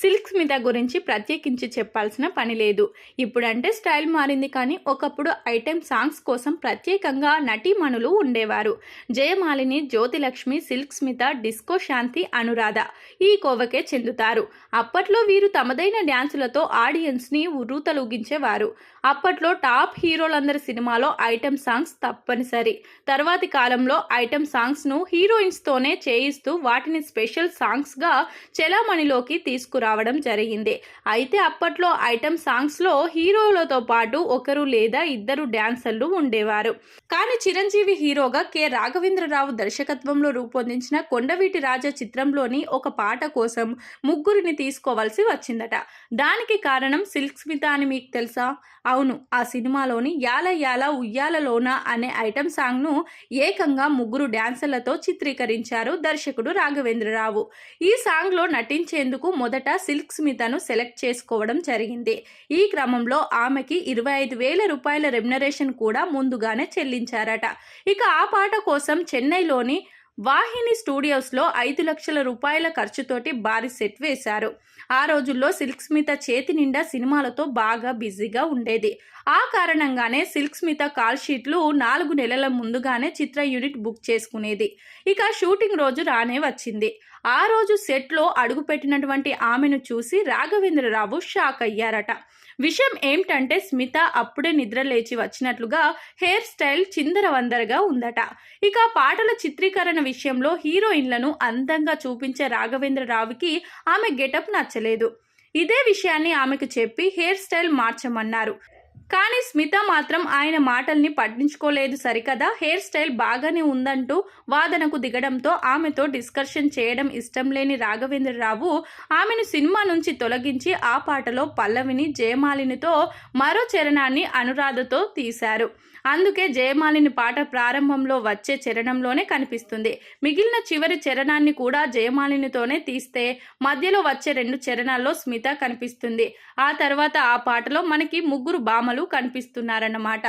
Silk Smitha గురించి ప్రత్యేకించి చెప్పాల్సిన పని లేదు. ఇప్పుడంటే స్టైల్ మారింది కానీ ఒకప్పుడు ఐటెం సాంగ్స్ కోసం ప్రత్యేకంగా నటీమణులు ఉండేవారు. జయమాలిని జ్యోతిలక్ష్మి సిల్క్ స్మిత డిస్కో శాంతి అనురాధ ఈ కోవకే చెందుతారు. అప్పట్లో వీరు తమదైన డ్యాన్సులతో ఆడియన్స్ని ఉర్రూతలూగించేవారు. అప్పట్లో టాప్ హీరోలందరి సినిమాలో ఐటెం సాంగ్స్ తప్పనిసరి. తర్వాతి కాలంలో ఐటెం సాంగ్స్ను హీరోయిన్స్తోనే చేయిస్తూ వాటిని స్పెషల్ సాంగ్స్గా చెలామణిలోకి రావడం జరిగింది. అయితే అప్పట్లో ఐటెం సాంగ్స్లో హీరోలతో పాటు ఒకరు లేదా ఇద్దరు డాన్సర్లు ఉండేవారు. కానీ చిరంజీవి హీరోగా కె. రాఘవేంద్రరావు దర్శకత్వంలో రూపొందించిన కొండవీటి రాజా చిత్రంలోని ఒక పాట కోసం ముగ్గురిని తీసుకోవాల్సి వచ్చిందట. దానికి కారణం సిల్క్ స్మిత అని మీకు తెలుసా? అవును ఆ సినిమాలోని యాల యాల ఉయ్యాలలోన అనే ఐటెం సాంగ్ను ఏకంగా ముగ్గురు డాన్సర్లతో చిత్రీకరించారు దర్శకుడు రాఘవేంద్రరావు. ఈ సాంగ్లో నటించేందుకు మొదట సిల్క్ స్మితను సెలెక్ట్ చేసుకోవడం జరిగింది. ఈ క్రమంలో ఆమెకి ఇరవై ఐదు వేల రూపాయల రెమ్యునరేషన్ కూడా ముందుగానే చెల్లించారట. ఇక ఆ పాట కోసం చెన్నైలోని వాహిని స్టూడియోస్లో ఐదు లక్షల రూపాయల ఖర్చుతోటి భారీ సెట్ వేశారు. ఆ రోజుల్లో సిల్క్ స్మిత చేతి నిండా సినిమాలతో బాగా బిజీగా ఉండేది. ఆ కారణంగానే సిల్క్ స్మిత కాల్ షీట్లు నాలుగు నెలల ముందుగానే చిత్ర యూనిట్ బుక్ చేసుకునేది. ఇక షూటింగ్ రోజు రానే వచ్చింది. ఆ రోజు సెట్లో అడుగుపెట్టినటువంటి ఆమెను చూసి రాఘవేంద్రరావు షాక్ అయ్యారట. విషయం ఏమిటంటే స్మిత అప్పుడే నిద్ర లేచి వచ్చినట్లుగా హెయిర్ స్టైల్ చిందరవందరగా ఉందట. ఇక పాటల చిత్రీకరణ విషయంలో హీరోయిన్లను అందంగా చూపించే రాఘవేంద్రరావుకి ఆమె గెటప్ నచ్చలేదు. ఇదే విషయాన్ని ఆమెకు చెప్పి హెయిర్ స్టైల్ మార్చమన్నారు. కానీ స్మిత మాత్రం ఆయన మాటల్ని పట్టించుకోలేదు సరికదా. హెయిర్ స్టైల్ బాగానే ఉందంటూ వాదనకు దిగడంతో ఆమెతో డిస్కషన్ చేయడం ఇష్టం లేని రాఘవేంద్రరావు ఆమెను సినిమా నుంచి తొలగించి ఆ పాటలో పల్లవిని జయమాలినితో మరో చరణాన్ని అనురాధతో తీశారు. అందుకే జయమాలిని పాట ప్రారంభంలో వచ్చే చరణంలోనే కనిపిస్తుంది. మిగిలిన చివరి చరణాన్ని కూడా జయమాలినితోనే తీస్తే మధ్యలో వచ్చే రెండు చరణాల్లో స్మిత కనిపిస్తుంది. ఆ తర్వాత ఆ పాటలో మనకి ముగ్గురు బామలు కనిపిస్తున్నారన్నమాట.